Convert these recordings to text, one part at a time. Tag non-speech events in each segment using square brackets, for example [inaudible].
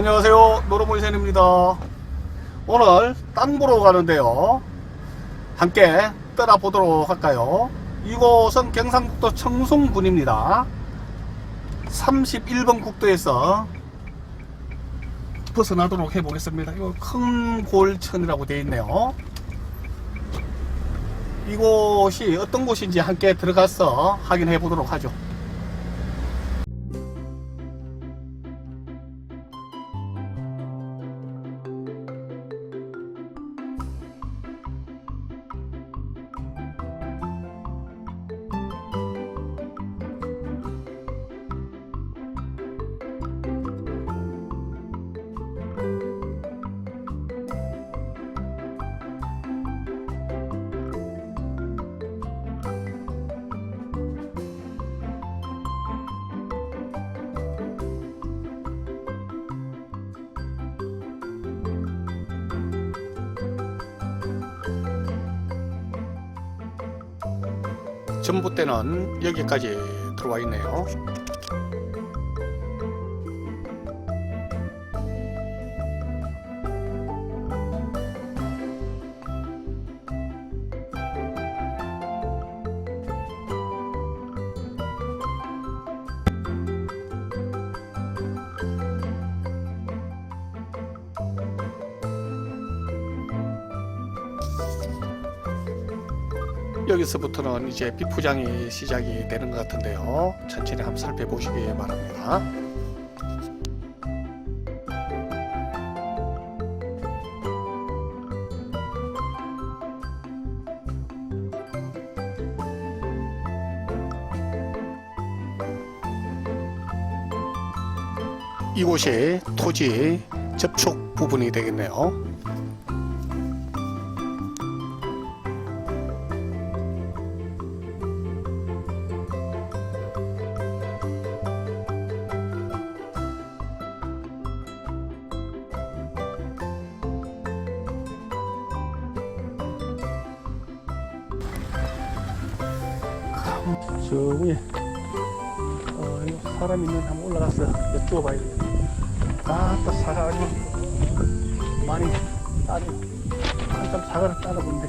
안녕하세요. 노로모이센입니다. 오늘 땅 보러 가는데요. 함께 떠나보도록 할까요? 이곳은 경상북도 청송군입니다. 31번 국도에서 벗어나도록 해보겠습니다. 이거 큰 골천이라고 되어 있네요. 이곳이 어떤 곳인지 함께 들어가서 확인해 보도록 하죠 전봇대는 여기까지 들어와 있네요. 여기서부터는 이제 비포장이 시작이 되는 것 같은데요. 천천히 한번 살펴보시기 바랍니다. 이곳이 토지 접촉 부분이 되겠네요. 저 위에 어, 이 사람 있는 데 한번 올라가서 여쭈어 봐야 되겠네. 아또 사과 아주 많이 따지 한참 사과를 따라본데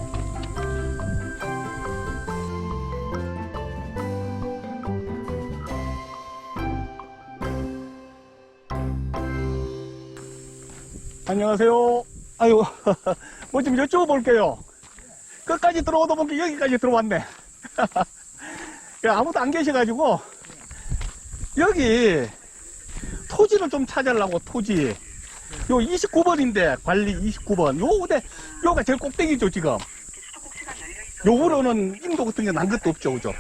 안녕하세요. 아유, [laughs] 뭐 좀 여쭤볼게요. 끝까지 들어오다 보니까 여기까지 들어왔네. [laughs] 야, 아무도 안 계셔가지고, 여기, 토지를 좀 찾으려고, 토지. 요 29번인데, 관리 29번. 요, 근데, 요가 제일 꼭대기죠, 지금. 요으로는 인도 같은 게 난 것도 없죠, 그죠?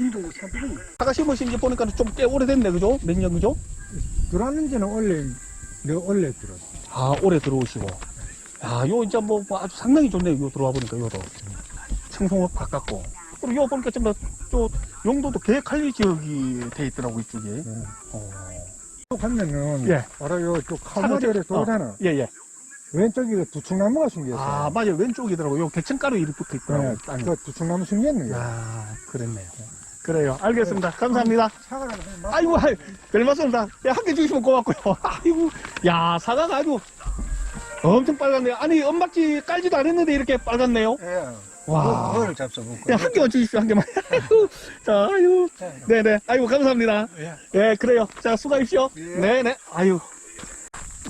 인도 사람들은 사과 심으신 지 보니까 좀 꽤 오래됐네, 그죠? 몇 년, 그죠? 들어왔는 지는 원래 내가 원래 들었어. 아, 올해 들어오시고. 야, 요, 이제 뭐, 뭐 아주 상당히 좋네요. 요 들어와 보니까, 요도. 청송읍 가깝고. 그리고 요 보니까 좀, 또, 용도도 계획관리 지역이 돼 있더라고, 이쪽에. 어. 또 가면은 예. 바로 요쪽 칼마리에서 어. 오잖아. 예, 예. 왼쪽에 두충나무가 숨겨있어. 아, 맞아요. 왼쪽이더라고. 요 개천가루 이렇게 붙어 있더라고. 네, 땅이. 그 두충나무 숨겨있는 거야. 야, 그랬네요. 그래요. 알겠습니다. 감사합니다. 사과를 한번 맛- 아이고, 아이, 별 말씀입니다. 야, 한개 주시면 고맙고요. [laughs] 아이고, 야, 사과가 아주 엄청 빨갛네요. 아니, 엄박지 깔지도 않았는데 이렇게 빨갛네요. 예. 와. 그걸 잡숴 먹고. 야, 한 개만 주십시오, 한 개만. 자, 아유. 네네. 아이고, 감사합니다. 예. 예, 그래요. 자, 수고하십시오. 예. 네네. 아유.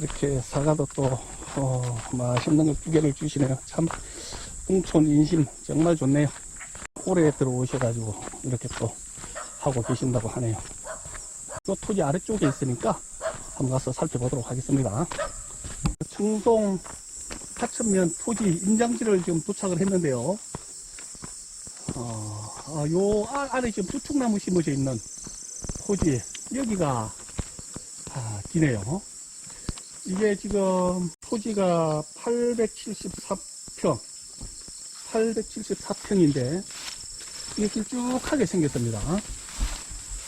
이렇게 사과도 또, 어, 맛있는 거두 개를 주시네요. 참, 홍촌 인심 정말 좋네요. 올해 들어오셔가지고, 이렇게 또 하고 계신다고 하네요. 요 토지 아래쪽에 있으니까 한번 가서 살펴보도록 하겠습니다. 청송 하천면 토지 인장지를 지금 도착을 했는데요. 어, 아, 요 아- 아래 지금 수축나무 심어져 있는 토지 여기가 아, 기네요. 이게 지금 토지가 874평, 874평인데 이게 길쭉하게 생겼습니다.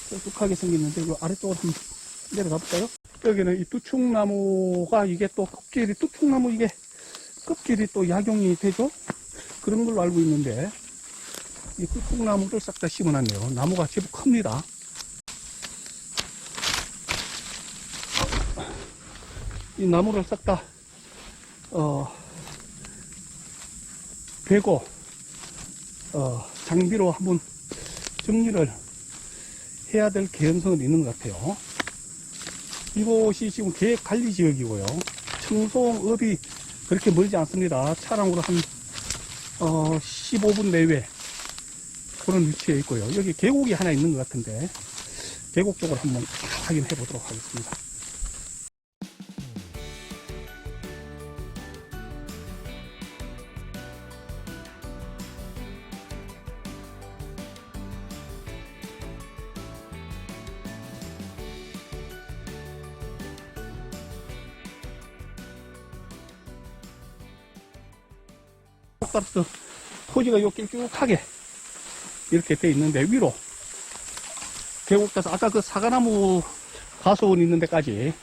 길쭉하게 생겼는데 요 아래쪽으로 한번 내려가 볼까요? 여기는 이 뚜충나무가 이게 또 껍질이 뚜충나무 이게 껍질이 또 약용이 되죠? 그런 걸로 알고 있는데 이 뚜충나무를 싹 다 심어놨네요. 나무가 제법 큽니다. 이 나무를 싹 다, 어, 베고, 어, 장비로 한번 정리를 해야 될 개연성은 있는 것 같아요. 이곳이 지금 계획 관리 지역이고요. 청송읍이 그렇게 멀지 않습니다. 차량으로 한, 어, 15분 내외 그런 위치에 있고요. 여기 계곡이 하나 있는 것 같은데, 계곡 쪽으로 한번 확인해 보도록 하겠습니다. 토지가 요 길쭉하게 이렇게 돼 있는데 위로 계곡에서 아까 그 사과나무 가수원 있는 데까지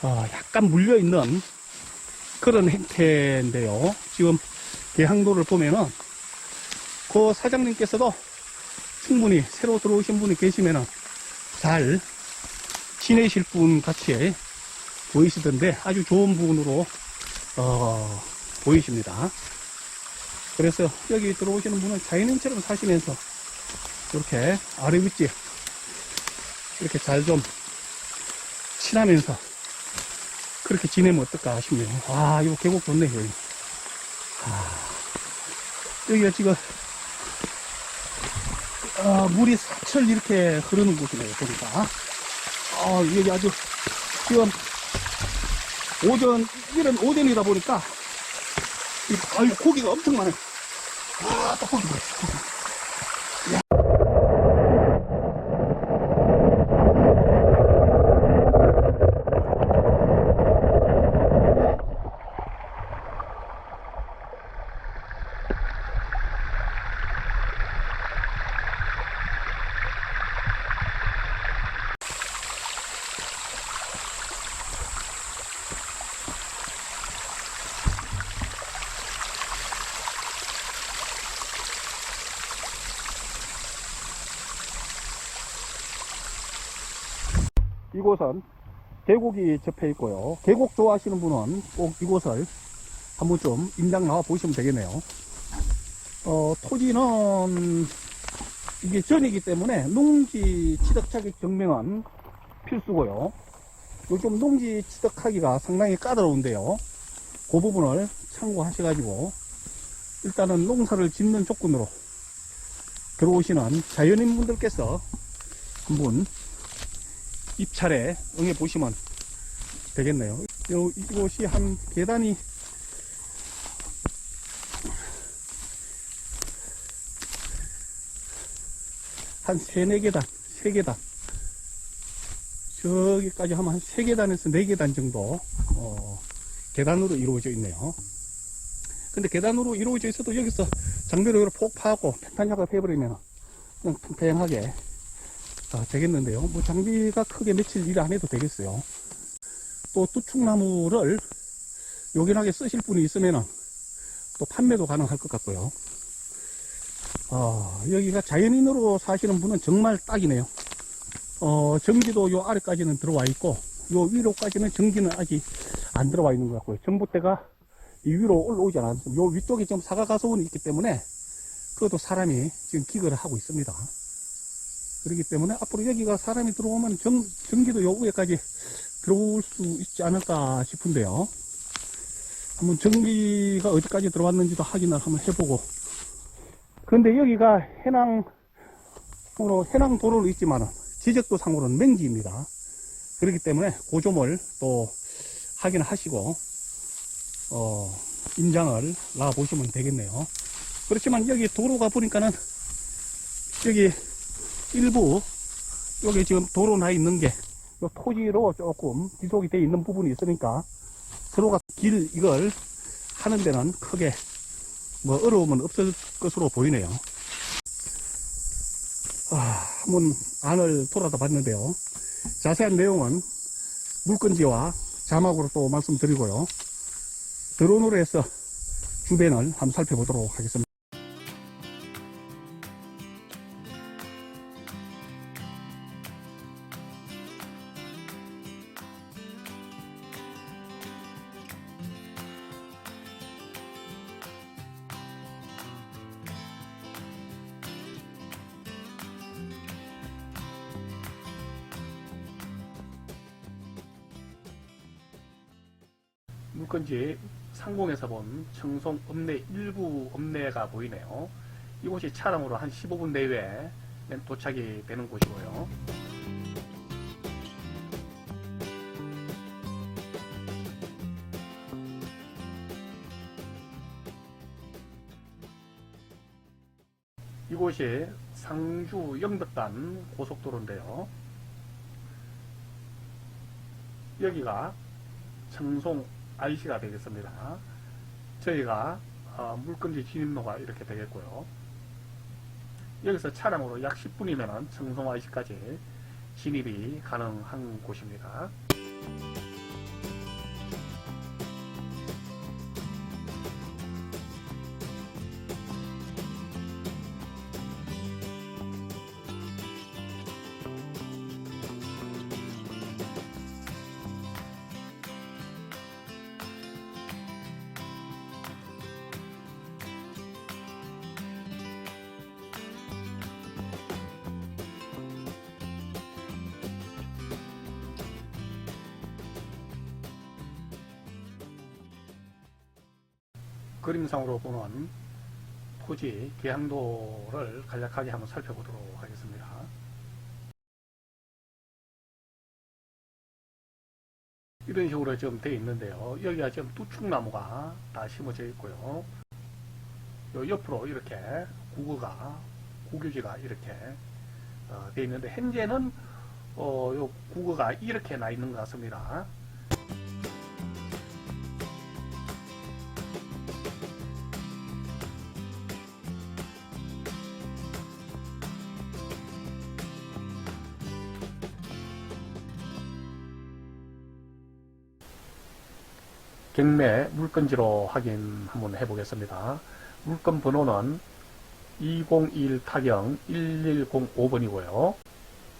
어, 약간 물려 있는 그런 행태인데요. 지금 계항도를 보면은 그 사장님께서도 충분히 새로 들어오신 분이 계시면은 잘 지내실 분 같이 보이시던데 아주 좋은 분으로 어, 보이십니다. 그래서 여기 들어오시는 분은 자연인처럼 사시면서 이렇게 아래 윗집 이렇게 잘 좀 친하면서 그렇게 지내면 어떨까 싶네요. 와, 이거 계곡 좋네요, 여기. 아, 여기가 지금, 어, 물이 사철 이렇게 흐르는 곳이네요, 보니까. 어, 여기 아주, 지금, 오전, 이런 오전이다 보니까, 이, 아유, 고기가 엄청 많아요. 아, 또 고기 보여. 이곳은 계곡이 접해 있고요. 계곡 좋아하시는 분은 꼭 이곳을 한번 좀 임장 나와 보시면 되겠네요. 어, 토지는 이게 전이기 때문에 농지 취득 자격 증명은 필수고요. 요즘 농지 취득하기가 상당히 까다로운데요. 그 부분을 참고하셔가지고 일단은 농사를 짓는 조건으로 들어오시는 자연인 분들께서 한번 입찰에 응해 보시면 되겠네요. 요, 이곳이 한 계단이 한 세네 계단, 세 계단. 저기까지 하면 한세 계단에서 네 계단 정도, 어, 계단으로 이루어져 있네요. 근데 계단으로 이루어져 있어도 여기서 장비로 폭 파고 팽탄약을 해버리면 그냥 팽팽하게 아, 되겠는데요. 뭐 장비가 크게 며칠 일 안 해도 되겠어요. 또 뚜축나무를 요긴하게 쓰실 분이 있으면은 또 판매도 가능할 것 같고요. 아, 여기가 자연인으로 사시는 분은 정말 딱이네요. 어, 전기도 요 아래까지는 들어와 있고, 요 위로까지는 전기는 아직 안 들어와 있는 것 같고요. 전봇대가 이 위로 올라오지 않았습니다. 요 위쪽에 지금 사과가소원이 있기 때문에, 그것도 사람이 지금 기거를 하고 있습니다. 그렇기 때문에 앞으로 여기가 사람이 들어오면 전, 전기도 요 위에까지 들어올 수 있지 않을까 싶은데요. 한번 전기가 어디까지 들어왔는지도 확인을 한번 해보고. 근데 여기가 해낭, 으로 해낭 도로는 있지만 지적도 상으로는 맹지입니다. 그렇기 때문에 그 점을 또 확인하시고, 어, 임장을 놔보시면 되겠네요. 그렇지만 여기 도로가 보니까는 여기 일부 여기 지금 도로 나 있는 게요 토지로 조금 지속이 돼 있는 부분이 있으니까 서로가 길 이걸 하는 데는 크게 뭐 어려움은 없을 것으로 보이네요. 아, 한번 안을 돌아다 봤는데요. 자세한 내용은 물건지와 자막으로 또 말씀드리고요. 드론으로 해서 주변을 한번 살펴보도록 하겠습니다. 물건지 상공에서 본 청송 읍내 일부 읍내가 보이네요. 이곳이 차량으로 한 15분 내외에 도착이 되는 곳이고요. 이곳이 상주 영덕간 고속도로인데요. 여기가 청송 IC가 되겠습니다. 저희가 어, 물건지 진입로가 이렇게 되겠고요. 여기서 차량으로 약 10분이면 청송 IC까지 진입이 가능한 곳입니다. 그림상으로 보는 토지 계항도를 간략하게 한번 살펴보도록 하겠습니다. 이런 식으로 좀 되어 있는데요. 여기가 지금 뚜축나무가 다 심어져 있고요. 요 옆으로 이렇게 구구가 구교지가 이렇게 어, 되어 있는데 현재는 어, 요 구구가 이렇게 나 있는 것 같습니다. 경매 물건지로 확인 한번 해보겠습니다. 물건 번호는 2021 타경 1105번이고요.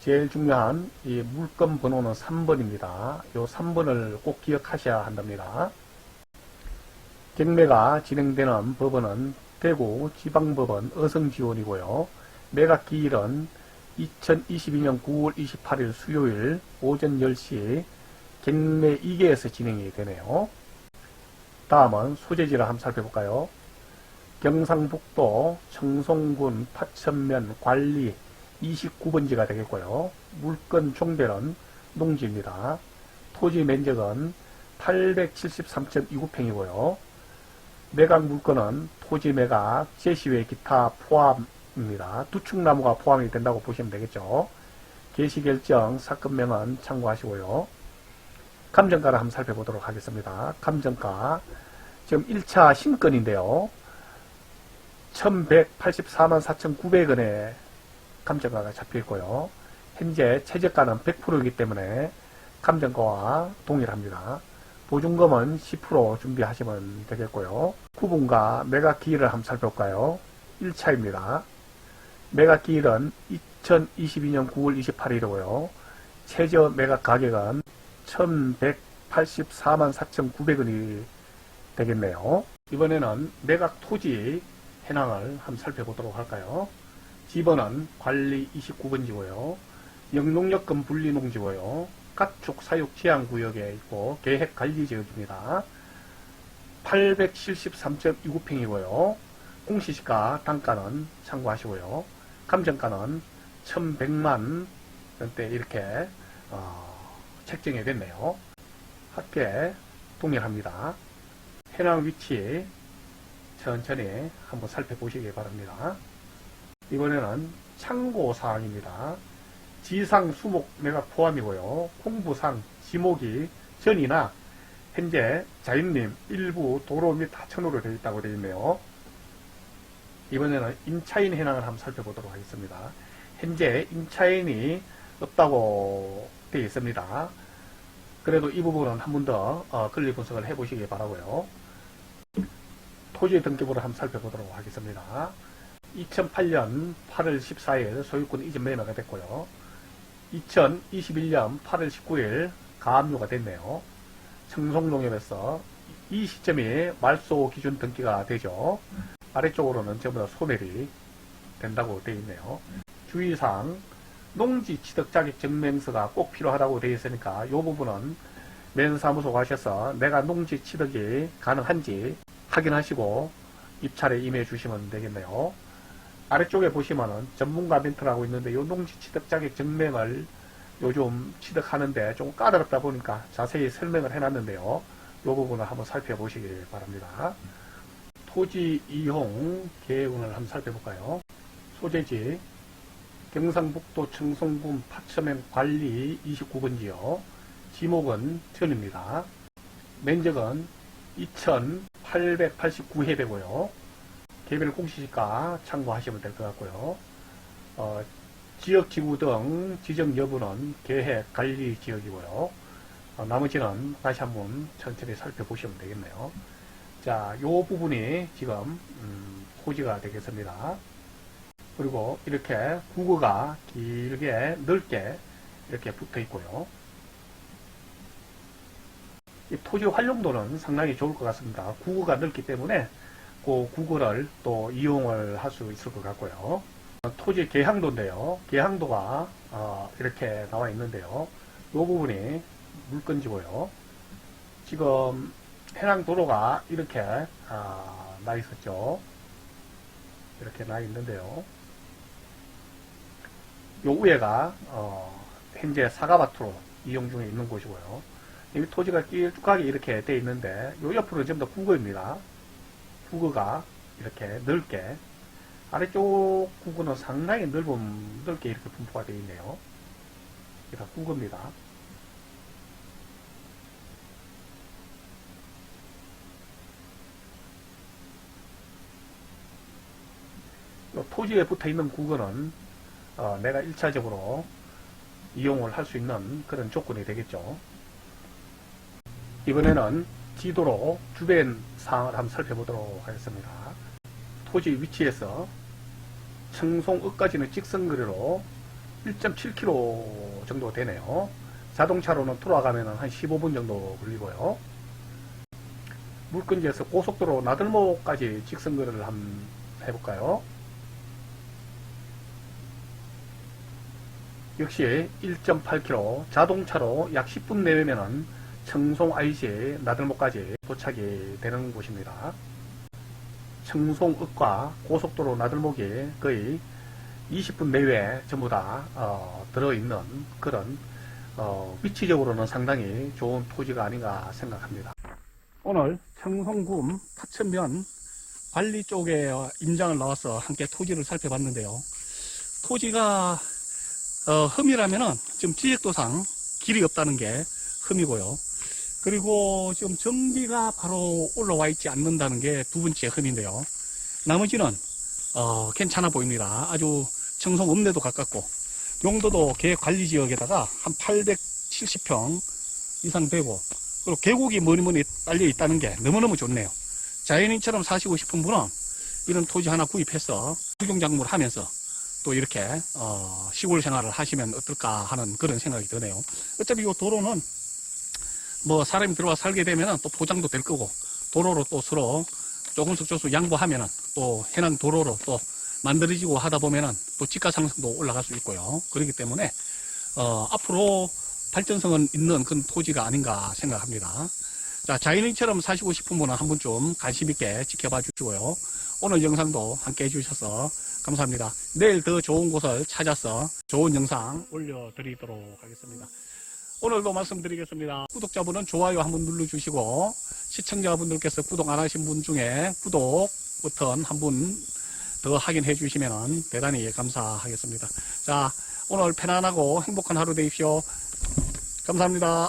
제일 중요한 이 물건 번호는 3번입니다. 이 3번을 꼭 기억하셔야 한답니다. 경매가 진행되는 법원은 대구 지방법원 어성지원이고요. 매각 기일은 2022년 9월 28일 수요일 오전 10시 경매 2개에서 진행이 되네요. 다음은 소재지를 한번 살펴볼까요? 경상북도 청송군 파천면 관리 29번지가 되겠고요. 물건 종별은 농지입니다. 토지 면적은 873.29평이고요. 매각 물건은 토지 매각, 제시외 기타 포함입니다. 두축나무가 포함이 된다고 보시면 되겠죠. 개시결정 사건명은 참고하시고요. 감정가를 한번 살펴보도록 하겠습니다. 감정가 지금 1차 신건인데요. 1184만 4,900원에 감정가가 잡혀 있고요. 현재 최저가는 100%이기 때문에 감정가와 동일합니다. 보증금은 10% 준비하시면 되겠고요. 구분과 매각 기일을 한번 살펴볼까요? 1차입니다. 매각 기일은 2022년 9월 28일이고요. 최저 매각 가격은 1184만 4,900원이 되겠네요. 이번에는 매각 토지 현황을 한번 살펴보도록 할까요? 집원은 관리 29번지고요. 영농역금 분리농지고요. 가축 사육 제한 구역에 있고 계획 관리 지역입니다. 873.29평이고요. 공시지가 단가는 참고하시고요. 감정가는 1100만 원대 이렇게 어, 책정이 됐네요. 합계 동일합니다. 해당 위치 천천히 한번 살펴보시기 바랍니다. 이번에는 참고 사항입니다. 지상 수목 매각 포함이고요. 홍부상 지목이 전이나 현재 자연림 일부 도로 및 하천으로 되어 있다고 되어 있네요. 이번에는 임차인 현황을 한번 살펴보도록 하겠습니다. 현재 임차인이 없다고 되어 있습니다. 그래도 이 부분은 한 번더 어, 권리 분석을 해보시기 바라고요. 토지 등기부를 한번 살펴보도록 하겠습니다. 2008년 8월 14일 소유권 이전 매매가 됐고요. 2021년 8월 19일 가압류가 됐네요. 청송농협에서 이 시점이 말소 기준 등기가 되죠. 아래쪽으로는 전부 다 소멸이 된다고 되어 있네요. 주의사항 농지 취득 자격 증명서가 꼭 필요하다고 되어 있으니까 이 부분은 매연사무소 가셔서 내가 농지 취득이 가능한지 확인하시고 입찰에 임해 주시면 되겠네요. 아래쪽에 보시면은 전문가 멘트라고 있는데 요 농지 취득 자격 증명을 요즘 취득하는데 좀 까다롭다 보니까 자세히 설명을 해놨는데요. 요 부분을 한번 살펴보시기 바랍니다. 토지 이용 계획을 한번 살펴볼까요? 소재지 경상북도 청송군 파천면 관리 29번지요. 지목은 전입니다. 면적은 2,889해배고요. 개별 공시지가 참고하시면 될 것 같고요. 어, 지역 지구 등 지정 여부는 계획 관리 지역이고요. 어, 나머지는 다시 한번 천천히 살펴보시면 되겠네요. 자, 요 부분이 지금 음, 토지가 되겠습니다. 그리고 이렇게 국어가 길게 넓게 이렇게 붙어 있고요. 이 토지 활용도는 상당히 좋을 것 같습니다. 국어가 넓기 때문에 그 국어를 또 이용을 할 수 있을 것 같고요. 토지 계향도인데요. 계향도가 어, 이렇게 나와 있는데요. 이 부분이 물건지고요. 지금 해당 도로가 이렇게 아, 나 있었죠. 이렇게 나 있는데요. 요 위에가 어, 현재 사과밭으로 이용 중에 있는 곳이고요. 이 토지가 길쭉하게 이렇게 돼 있는데 요 옆으로 전부 다 국어입니다. 국어가 이렇게 넓게 아래쪽 국어는 상당히 넓은 넓게 이렇게 분포가 되어 있네요. 이게 다 국어입니다. 요 토지에 붙어 있는 국어는 어, 내가 1차적으로 이용을 할 수 있는 그런 조건이 되겠죠. 이번에는 지도로 주변 상황을 한번 살펴보도록 하겠습니다. 토지 위치에서 청송읍까지는 직선거리로 1.7km 정도 되네요. 자동차로는 돌아가면 한 15분 정도 걸리고요. 물건지에서 고속도로 나들목까지 직선거리를 한번 해볼까요? 역시 1.8km 자동차로 약 10분 내외면은 청송 IC 나들목까지 도착이 되는 곳입니다. 청송읍과 고속도로 나들목이 거의 20분 내외에 전부 다 어, 들어있는 그런 어, 위치적으로는 상당히 좋은 토지가 아닌가 생각합니다. 오늘 청송군 파천면 관리 쪽에 임장을 나와서 함께 토지를 살펴봤는데요. 토지가 어, 흠이라면은 지금 지적도상 길이 없다는 게 흠이고요. 그리고 지금 전기가 바로 올라와 있지 않는다는 게 두 번째 흠인데요. 나머지는 어, 괜찮아 보입니다. 아주 청송 읍내도 가깝고 용도도 계획 관리 지역에다가 한 870평 이상 되고 그리고 계곡이 뭐니 딸려 있다는 게 너무너무 좋네요. 자연인처럼 사시고 싶은 분은 이런 토지 하나 구입해서 수경작물 하면서 또 이렇게 어, 시골 생활을 하시면 어떨까 하는 그런 생각이 드네요. 어차피 이 도로는 뭐 사람이 들어와 살게 되면 또 보장도 될 거고 도로로 또 서로 조금씩 조금씩 양보하면 또 해난 도로로 또 만들어지고 하다 보면은 또 집가 상승도 올라갈 수 있고요. 그렇기 때문에 어, 앞으로 발전성은 있는 그런 토지가 아닌가 생각합니다. 자, 자연인처럼 사시고 싶은 분은 한번좀 관심 있게 지켜봐 주시고요. 오늘 영상도 함께 해주셔서 감사합니다. 내일 더 좋은 곳을 찾아서 좋은 영상 올려드리도록 하겠습니다. 오늘도 말씀드리겠습니다. 구독자분은 좋아요 한번 눌러주시고 시청자분들께서 구독 안 하신 분 중에 구독 버튼 한 분 더 확인해 주시면 대단히 감사하겠습니다. 자, 오늘 편안하고 행복한 하루 되십시오. 감사합니다.